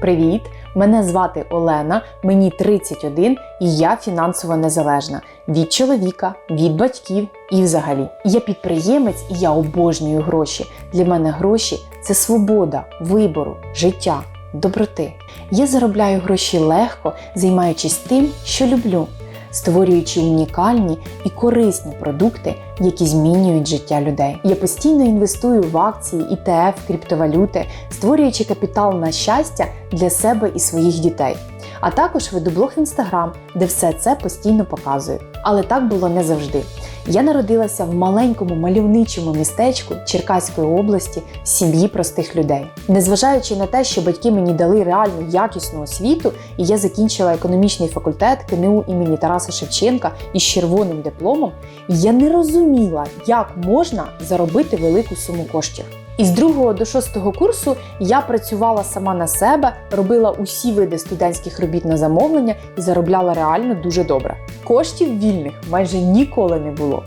Привіт! Мене звати Олена, мені 31 і я фінансово незалежна від чоловіка, від батьків і взагалі. Я підприємець і я обожнюю гроші. Для мене гроші це свобода, вибору, життя, доброти. Я заробляю гроші легко, займаючись тим, що люблю, створюючи унікальні і корисні продукти, які змінюють життя людей. Я постійно інвестую в акції, ІТФ, криптовалюти, створюючи капітал на щастя для себе і своїх дітей. А також веду блог в інстаграм, де все це постійно показую. Але так було не завжди. Я народилася в маленькому мальовничому містечку Черкаської області в сім'ї простих людей. Незважаючи на те, що батьки мені дали реальну якісну освіту, і я закінчила економічний факультет КНУ імені Тараса Шевченка із червоним дипломом, я не розуміла, як можна заробити велику суму коштів. Із другого до шостого курсу я працювала сама на себе, робила усі види студентських робіт на замовлення і заробляла реально дуже добре. Коштів вільних майже ніколи не було.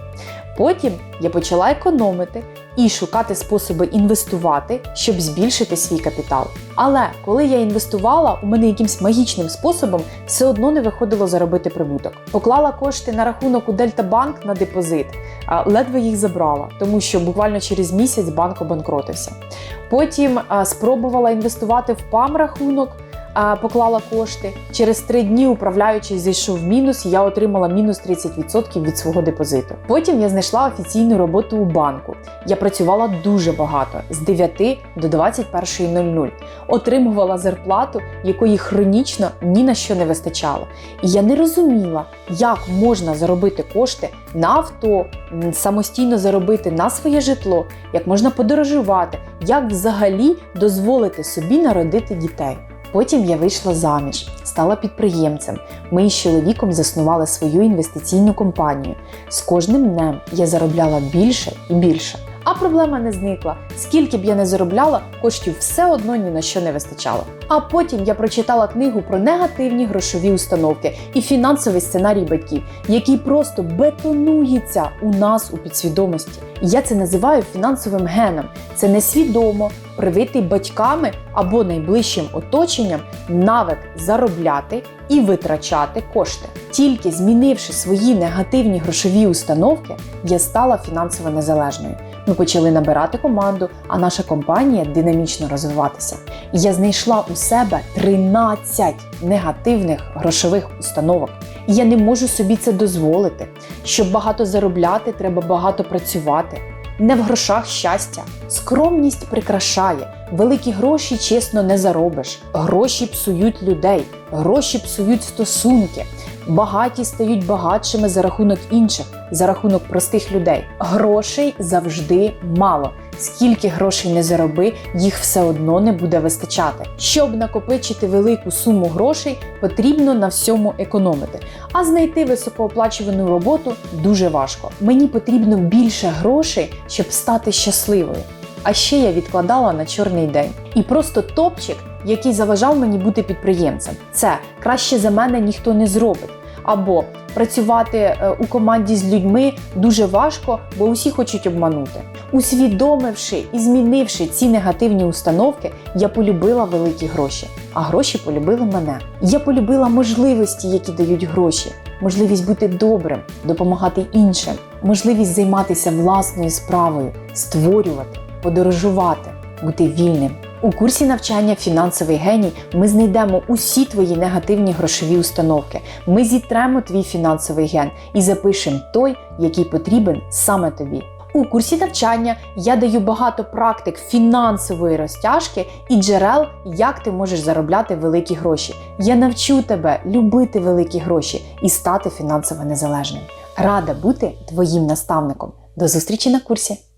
Потім я почала економити і шукати способи інвестувати, щоб збільшити свій капітал. Але коли я інвестувала, у мене якимсь магічним способом все одно не виходило заробити прибуток. Поклала кошти на рахунок у Дельтабанк на депозит, а ледве їх забрала, тому що буквально через місяць банк обанкротився. Потім спробувала інвестувати в ПАМ рахунок. Поклала кошти через три дні, управляючий зайшов в мінус, і я отримала мінус 30% від свого депозиту. Потім я знайшла офіційну роботу у банку. Я працювала дуже багато з 9 до 21.00. Отримувала зарплату, якої хронічно ні на що не вистачало. І я не розуміла, як можна заробити кошти на авто, самостійно заробити на своє житло, як можна подорожувати, як взагалі дозволити собі народити дітей. Потім я вийшла заміж, стала підприємцем. Ми із чоловіком заснували свою інвестиційну компанію. З кожним днем я заробляла більше і більше. А проблема не зникла. Скільки б я не заробляла, коштів все одно ні на що не вистачало. А потім я прочитала книгу про негативні грошові установки і фінансовий сценарій батьків, який просто бетонується у нас у підсвідомості. Я це називаю фінансовим геном. Це несвідомо привитий батьками або найближчим оточенням навик заробляти і витрачати кошти. Тільки змінивши свої негативні грошові установки, я стала фінансово незалежною. Ми почали набирати команду, а наша компанія динамічно розвиватися. Я знайшла у себе 13 негативних грошових установок. І я не можу собі це дозволити. Щоб багато заробляти, треба багато працювати. Не в грошах щастя. Скромність прикрашає. Великі гроші чесно не заробиш. Гроші псують людей, гроші псують стосунки. Багаті стають багатшими за рахунок інших, за рахунок простих людей. Грошей завжди мало. Скільки грошей не зароби, їх все одно не буде вистачати. Щоб накопичити велику суму грошей, потрібно на всьому економити. А знайти високооплачувану роботу дуже важко. Мені потрібно більше грошей, щоб стати щасливою. А ще я відкладала на чорний день. І просто топчик, який заважав мені бути підприємцем. Це краще за мене ніхто не зробить. Або працювати е, у команді з людьми дуже важко, бо усі хочуть обманути. Усвідомивши і змінивши ці негативні установки, я полюбила великі гроші, а гроші полюбили мене. Я полюбила можливості, які дають гроші, можливість бути добрим, допомагати іншим, можливість займатися власною справою, створювати, подорожувати, бути вільним. У курсі навчання фінансовий геній ми знайдемо усі твої негативні грошові установки. Ми зітремо твій фінансовий ген і запишемо той, який потрібен саме тобі. У курсі навчання я даю багато практик фінансової розтяжки і джерел, як ти можеш заробляти великі гроші. Я навчу тебе любити великі гроші і стати фінансово незалежним. Рада бути твоїм наставником. До зустрічі на курсі!